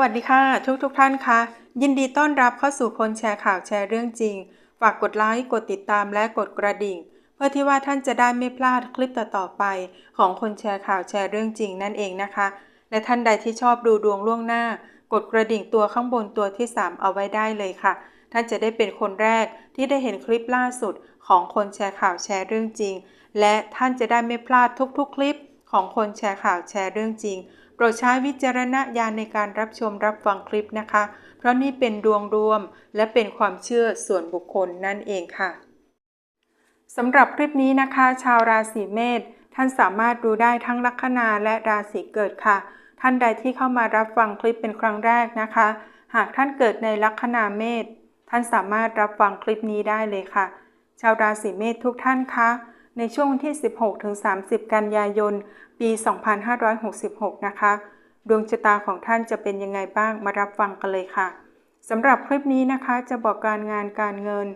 วัสดีค่ะ ทุกทุกท่านคะยินดีต้อนรับเข้าสู่คนแชร์ข่าวแชร์เรื่องจริง ฝากกดไลค์กดติดตามและกดกระดิ่ง เพื่อที่ว่าท่านจะได้ไม่พลาดคลิปต่อๆไป ของคนแชร์ข่าวแชร์เรื่องจริงนั่นเองนะคะ และท่านใดที่ชอบดูดวงล่วงหน้า กดกระดิ่งตัวข้างบนตัวที่ 3 เอาไว้ได้เลยค่ะ ท่านจะได้เป็นคนแรกที่ได้เห็นคลิปล่าสุด ของคนแชร์ข่าวแชร์เรื่องจริง และท่านจะได้ไม่พลาดทุกๆ คลิป ของคนแชร์ข่าวแชร์เรื่องจริง รดใช้วิจารณญาณในการรับชมรับฟังคลิปนะคะ เพราะนี่เป็นดวงรวมและเป็นความเชื่อส่วนบุคคลนั่นเองค่ะสำหรับคลิปนี้นะคะ ชาวราศีเมษท่านสามารถดูได้ทั้งลัคนาและราศีเกิดค่ะ ท่านใดที่เข้ามารับฟังคลิปเป็นครั้งแรกนะคะ หากท่านเกิดในลัคนาเมษท่านสามารถรับฟังคลิปนี้ได้เลยค่ะ ชาวราศีเมษทุกท่านคะ ในช่วงที่ 16-30 กันยายน ปี 2566 นะคะ ดวงชะตาของท่านจะเป็นยังไงบ้างมารับฟังกันเลยค่ะสำหรับคลิปนี้นะคะจะบอกการงานการเงิน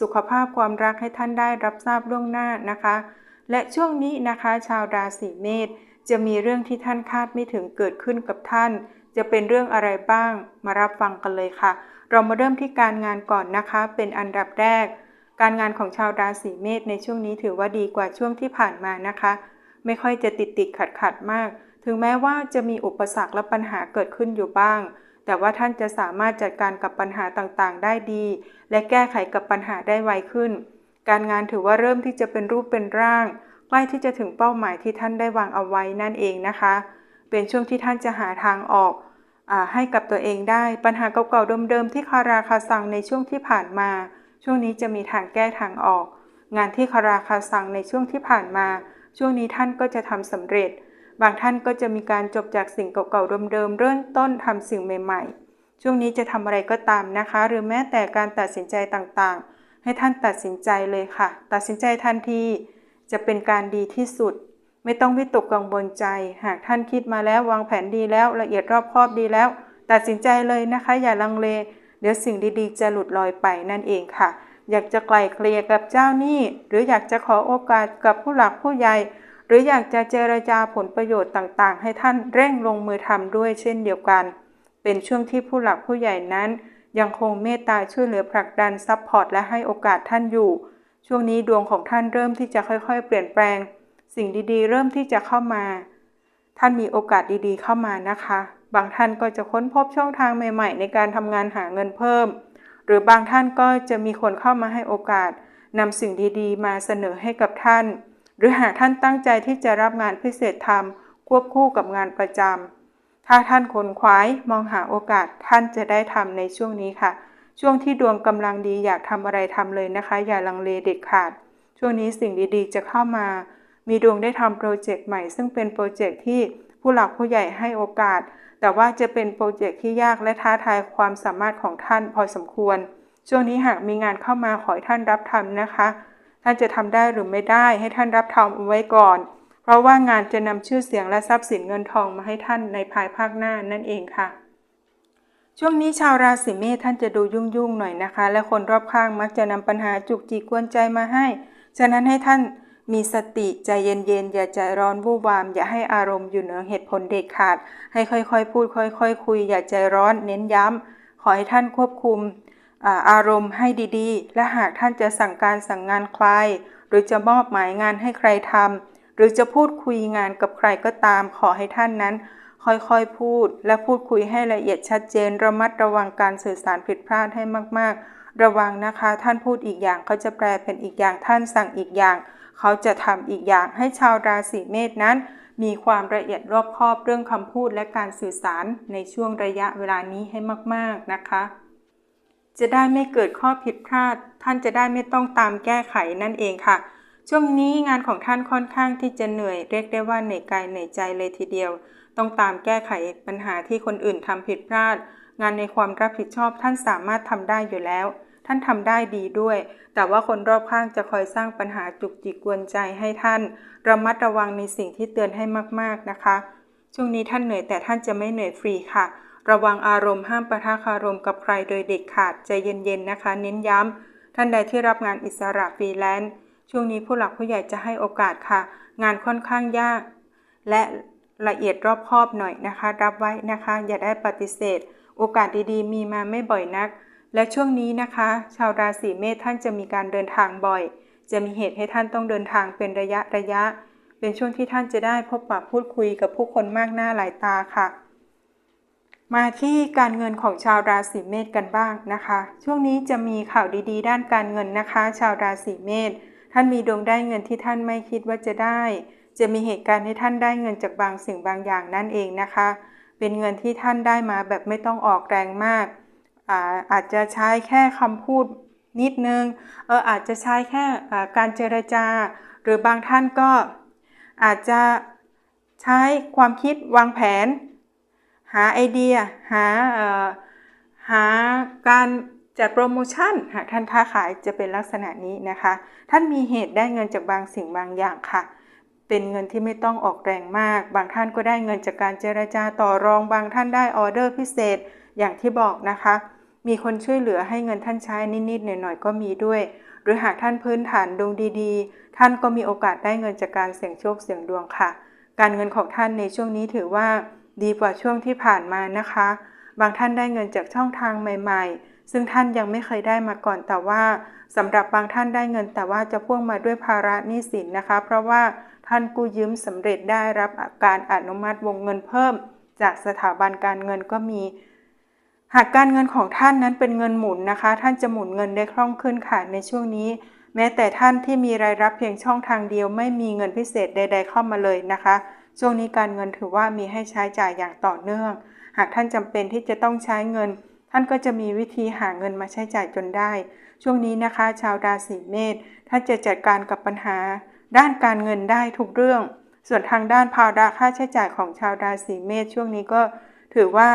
สุขภาพความรักให้ท่านได้รับทราบล่วงหน้านะคะ และช่วงนี้นะคะ ชาวราศีเมษจะมีเรื่องที่ท่านคาดไม่ถึงเกิดขึ้นกับท่าน จะเป็นเรื่องอะไรบ้างมารับฟังกันเลยค่ะ เรามาเริ่มที่การงานก่อนนะคะ เป็นอันดับแรก การงานของชาวราศีเมษในช่วงนี้ถือว่าดีกว่าช่วงที่ผ่านมานะคะ ไม่ค่อยจะติดติดขัดขัดมาก ถึงแม้ว่าจะมีอุปสรรคและปัญหาเกิดขึ้นอยู่บ้าง แต่ว่าท่านจะสามารถจัดการกับปัญหาต่างๆ ได้ดี และแก้ไขกับปัญหาได้ไวขึ้น การงานถือว่าเริ่มที่จะเป็นรูปเป็นร่างใกล้ที่จะถึงเป้าหมายที่ท่านได้วางเอาไว้นั่นเองนะคะ เป็นช่วงที่ท่านจะหาทางออกอให้กับตัวเองได้ ปัญหาเก่าๆเดิมๆที่คาราคาซังในช่วงที่ผ่านมา ช่วงนี้จะมีทางแก้ทางออก งานที่คาราคาซังในช่วงที่ผ่านมา ช่วงนี้ท่านก็จะทำสำเร็จ บางท่านก็จะมีการจบจากสิ่งเก่าๆเดิมๆเริ่มต้นทำสิ่งใหม่ๆ ช่วงนี้จะทำอะไรก็ตามนะคะ หรือแม้แต่การตัดสินใจต่างๆ ให้ท่านตัดสินใจเลยค่ะ ตัดสินใจทันที จะเป็นการดีที่สุด ไม่ต้องวิตกกังวลใจ หากท่านคิดมาแล้ววางแผนดีแล้วละเอียดรอบคอบดีแล้ว ตัดสินใจเลยนะคะ อย่าลังเล เดี๋ยวสิ่งดีๆ จะหลุดลอยไปนั่นเองค่ะ อยากจะไกลเคลียกับเจ้าหนี้ หรืออยากจะขอโอกาสกับผู้หลักผู้ใหญ่ หรืออยากจะเจรจาผลประโยชน์ต่างๆ ให้ท่านเร่งลงมือทำด้วยเช่นเดียวกัน เป็นช่วงที่ผู้หลักผู้ใหญ่นั้น ยังคงเมตตาช่วยเหลือผลักดันซัพพอร์ตและให้โอกาสท่านอยู่ ช่วงนี้ดวงของท่านเริ่มที่จะค่อยๆ เปลี่ยนแปลง สิ่งดีๆ เริ่มที่จะเข้ามา ท่านมีโอกาสดีๆ เข้ามานะคะ บางท่านก็จะค้นพบช่องทางใหม่ๆ ในการทำงานหาเงินเพิ่ม หรือบางท่านก็จะมีคนเข้ามาให้โอกาสนำสิ่งดีๆ มาเสนอให้กับท่าน หรือหากท่านตั้งใจที่จะรับงานพิเศษทำควบคู่กับงานประจำถ้าท่านคนขวายมองหาโอกาสท่านจะได้ทำในช่วงนี้ค่ะ ช่วงที่ดวงกำลังดีอยากทำอะไรทำเลยนะคะ อย่าลังเลเด็ดขาด ช่วงนี้สิ่งดีๆ จะเข้ามา มีดวงได้ทำโปรเจกต์ใหม่ ซึ่งเป็นโปรเจกต์ที่ผู้หลักผู้ใหญ่ให้โอกาส แต่ว่าจะเป็นโปรเจกต์ที่ยากและท้าทายความสามารถของท่านพอสมควร ช่วงนี้หากมีงานเข้ามาขอให้ท่านรับทำนะคะ ท่านจะทำได้หรือไม่ได้ให้ท่านรับทำไว้ก่อน เพราะว่างานจะนำชื่อเสียงและทรัพย์สินเงินทองมาให้ท่านในภายภาคหน้านั่นเองค่ะช่วงนี้ชาวราศีเมษท่านจะดูยุ่งๆหน่อยนะคะ และคนรอบข้างมักจะนำปัญหาจุกจิกกวนใจมาให้ ฉะนั้นให้ท่าน มีสติใจเย็นๆ อย่าใจร้อนวู่วาม อย่าให้อารมณ์อยู่เหนือเหตุผลเด็ดขาด ให้ค่อยๆ พูดค่อยๆคคุย อย่าใจร้อนเน้นย้ำ ขอให้ท่านควบคุมอารมณ์ให้ดีๆ และหากท่านจะสั่งการสั่งงานใคร หรือจะมอบหมายงานให้ใครทำหรือจะพูดคุยงานกับใครก็ตาม ขอให้ท่านนั้น ค่อยๆพูด และพูดคุยให้ละเอียดชัดเจนระมัดระวังการสื่อสารผิดพลาดให้มากๆ ระวังนะคะ ท่านพูดอีกอย่างเขาจะแปลเป็นอีกอย่างท่านสั่งอีกอย่าง เขาจะทำอีกอย่างให้ชาวราศีเมษนั้น มีความละเอียดรอบคอบเรื่องคำพูดและการสื่อสารในช่วงระยะเวลานี้ให้มาก ๆนะคะ จะได้ไม่เกิดข้อผิดพลาด ท่านจะได้ไม่ต้องตามแก้ไขนั่นเองค่ะ ช่วงนี้งานของท่านค่อนข้างที่จะเหนื่อยเรียกได้ว่าเหนื่อยกายเหนื่อยใจเลยทีเดียว ต้องตามแก้ไขปัญหาที่คนอื่นทำผิดพลาดงานในความรับผิดชอบท่านสามารถทำได้อยู่แล้ว ท่านทำได้ดีด้วย แต่ว่าคนรอบข้างจะคอยสร้างปัญหาจุกจิกกวนใจให้ท่าน ระมัดระวังในสิ่งที่เตือนให้มากๆนะคะ ช่วงนี้ท่านเหนื่อยแต่ท่านจะไม่เหนื่อยฟรีค่ะ ระวังอารมณ์ห้ามประทะคารมกับใครโดยเด็ดขาดใจเย็นๆนะคะ เน้นย้ำท่านใดที่รับงานอิสระฟรีแลนซ์ช่วงนี้ผู้หลักผู้ใหญ่จะให้โอกาสค่ะ งานค่อนข้างยาก และละเอียดรอบคอบหน่อยนะคะ รับไว้นะคะ อย่าได้ปฏิเสธ โอกาสดีๆ มีมาไม่บ่อยนัก และช่วงนี้นะคะ ชาวราศีเมษท่านจะมีการเดินทางบ่อย จะมีเหตุให้ท่านต้องเดินทางเป็นระยะระยะ เป็นช่วงที่ท่านจะได้พบปะพูดคุยกับผู้คนมากหน้าหลายตาค่ะ มาที่การเงินของชาวราศีเมษกันบ้างนะคะ ช่วงนี้จะมีข่าวดีๆ ด้านการเงินนะคะ ชาวราศีเมษท่านมีดวงได้เงินที่ท่านไม่คิดว่าจะได้ จะมีเหตุการณ์ให้ท่านได้เงินจากบางสิ่งบางอย่างนั่นเองนะคะ เป็นเงินที่ท่านได้มาแบบไม่ต้องออกแรงมาก อาอาจจะใช้แค่คำพูดนิดนึงเอออาจจะใช้แค่การเจรจา หรือบางท่านก็อาจจะใช้ความคิดวางแผน หาไอเดีย หาหาการจัดโปรโมชั่นหากท่านค้าขายจะเป็นลักษณะนี้นะคะ ท่านมีเหตุได้เงินจากบางสิ่งบางอย่างค่ะ เป็นเงินที่ไม่ต้องออกแรงมาก บางท่านก็ได้เงินจากการเจรจาต่อรอง บางท่านได้ออเดอร์พิเศษอย่างที่บอกนะคะ มีคนช่วยเหลือให้เงินท่านใช้นิดๆหน่อยๆก็มีด้วย หรือหากท่านพื้นฐานดวงดีๆ ท่านก็มีโอกาสได้เงินจากการเสี่ยงโชคเสี่ยงดวงค่ะ การเงินของท่านในช่วงนี้ถือว่า ดีกว่าช่วงที่ผ่านมานะคะ บางท่านได้เงินจากช่องทางใหม่ ๆ ซึ่งท่านยังไม่เคยได้มาก่อนแต่ว่าสำหรับบางท่านได้เงินแต่ว่าจะพ่วงมาด้วยภาระหนี้สินนะคะ เพราะว่าท่านกู้ยืมสำเร็จได้รับการอนุมัติวงเงินเพิ่ม จากสถาบันการเงินก็มี หากการเงินของท่านนั้นเป็นเงินหมุนนะคะ ท่านจะหมุนเงินได้คล่องขึ้นค่ะในช่วงนี้ แม้แต่ท่านที่มีรายรับเพียงช่องทางเดียวไม่มีเงินพิเศษใด ๆ เข้ามาเลยนะคะ ช่วงนี้การเงินถือว่ามีให้ใช้จ่ายอย่างต่อเนื่อง หากท่านจำเป็นที่จะต้องใช้เงิน ท่านก็จะมีวิธีหาเงินมาใช้จ่ายจนได้ ช่วงนี้นะคะ ชาวราศีเมษท่านจะจัดการกับปัญหา ด้านการเงินได้ทุกเรื่อง ส่วนทางด้านภาระค่าใช้จ่ายของชาวราศีเมษช่วงนี้ก็ถือว่า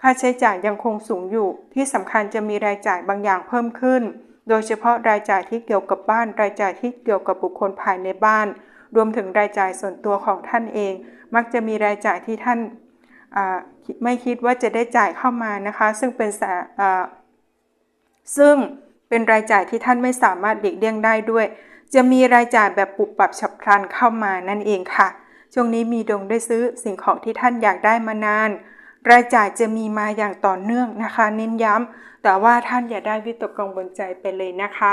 ค่าใช้จ่ายยังคงสูงอยู่ ที่สำคัญจะมีรายจ่ายบางอย่างเพิ่มขึ้น โดยเฉพาะรายจ่ายที่เกี่ยวกับบ้าน รายจ่ายที่เกี่ยวกับบุคคลภายในบ้าน รวมถึงรายจ่ายส่วนตัวของท่านเอง มักจะมีรายจ่ายที่ท่านไม่คิดว่าจะได้จ่ายเข้ามานะคะ ซึ่งเป็นซึ่งเป็นรายจ่ายที่ท่านไม่สามารถเด็กเลี่ยงได้ด้วย จะมีรายจ่ายแบบปุบปับฉับพลันเข้ามานั่นเองค่ะ ช่วงนี้มีดวงได้ซื้อสิ่งของที่ท่านอยากได้มานาน รายจ่ายจะมีมาอย่างต่อเนื่องนะคะ เน้นย้ำแต่ว่าท่านอย่าได้วิตกกังวลใจไปเลยนะคะ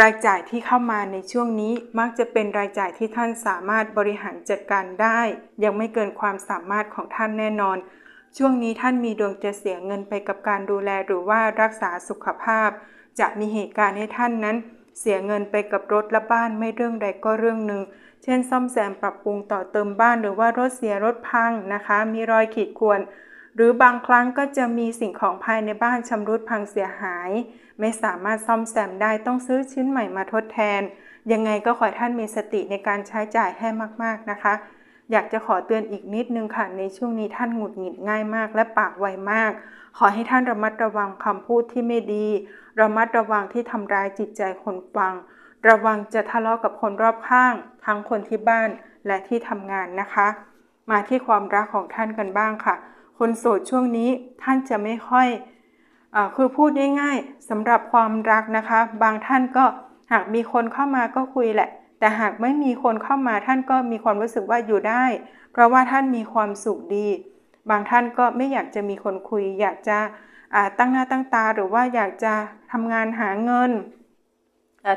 รายจ่ายที่เข้ามาในช่วงนี้มักจะเป็นรายจ่ายที่ท่านสามารถบริหารจัดการได้ ยังไม่เกินความสามารถของท่านแน่นอน ช่วงนี้ท่านมีดวงจะเสียเงินไปกับการดูแลหรือว่ารักษาสุขภาพ จะมีเหตุการณ์ให้ท่านนั้น เสียเงินไปกับรถและบ้านไม่เรื่องใดก็เรื่องหนึ่ง เช่น ซ่อมแซมปรับปรุงต่อเติมบ้านหรือว่ารถเสียรถพังนะคะ มีรอยขีดข่วน หรือบางครั้งก็จะมีสิ่งของภายในบ้านชำรุดพังเสียหาย ไม่สามารถซ่อมแซมได้ต้องซื้อชิ้นใหม่มาทดแทน ยังไงก็ขอท่านมีสติในการใช้จ่ายให้มากๆนะคะ อยากจะขอเตือนอีกนิดนึงค่ะ ในช่วงนี้ท่านหงุดหงิดง่ายมาก และปากไวมาก ขอให้ท่านระมัดระวังคำพูดที่ไม่ดี ระมัดระวังที่ทำร้ายจิตใจคนฟัง ระวังจะทะเลาะกับคนรอบข้าง ทั้งคนที่บ้านและที่ทำงานนะคะ มาที่ความรักของท่านกันบ้างค่ะ คนโสดช่วงนี้ท่านจะไม่ค่อยอคือพูดง่ายๆสำหรับความรักนะคะ บางท่านก็หากมีคนเข้ามาก็คุยแหละ แต่หากไม่มีคนเข้ามาท่านก็มีความรู้สึกว่าอยู่ได้ เพราะว่าท่านมีความสุขดี บางท่านก็ไม่อยากจะมีคนคุย อยากจะตั้งหน้าตั้งตาหรือว่าอยากจะทำงานหาเงิน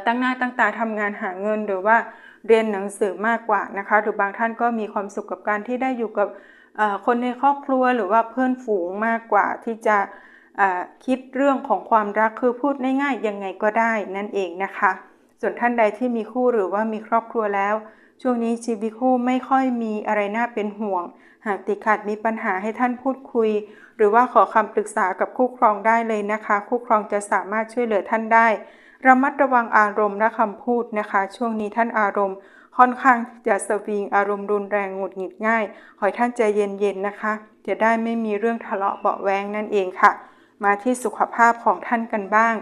ตั้งหน้าตั้งตาทำงานหาเงินหรือว่าเรียนหนังสือมากกว่านะคะ หรือบางท่านก็มีความสุขกับการที่ได้อยู่กับคนในครอบครัวหรือว่าเพื่อนฝูงมากกว่าที่จะคิดเรื่องของความรักคือพูดง่ายๆยังไงก็ได้นั่นเองนะคะ ส่วนท่านใดที่มีคู่หรือว่ามีครอบครัวแล้ว ช่วงนี้ชีวิตคู่ไม่ค่อยมีอะไรน่าเป็นห่วง หากติดขัดมีปัญหาให้ท่านพูดคุย หรือว่าขอคำปรึกษากับคู่ครองได้เลยนะคะ คู่ครองจะสามารถช่วยเหลือท่านได้ ระมัดระวังอารมณ์และคำพูดนะคะ ช่วงนี้ท่านอารมณ์ ค่อนข้างจะสวิงอารมณ์รุนแรงหงุดหงิดง่าย ขอให้ท่านใจเย็นๆนะคะ จะได้ไม่มีเรื่องทะเลาะเบาแวงนั่นเองค่ะ มาที่สุขภาพของท่านกันบ้าง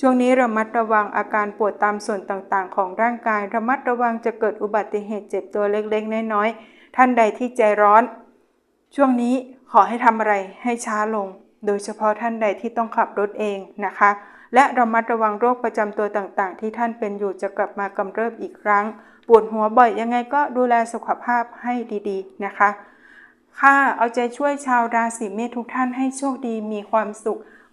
ช่วงนี้ระมัดระวังอาการปวดตามส่วนต่างๆ ของร่างกาย ระมัดระวังจะเกิดอุบัติเหตุเจ็บตัวเล็กๆ น้อยๆ ท่านใดที่ใจร้อน ช่วงนี้ขอให้ทำอะไรให้ช้าลง โดยเฉพาะท่านใดที่ต้องขับรถเองนะคะ และระมัดระวังโรคประจำตัวต่างๆ ที่ท่านเป็นอยู่จะกลับมากำเริบอีกครั้ง ปวดหัวบ่อยยังไงก็ดูแลสุขภาพให้ดีๆนะคะค่ะเอาใจช่วยชาวราศีเมษทุกท่านให้โชคดีมีความสุข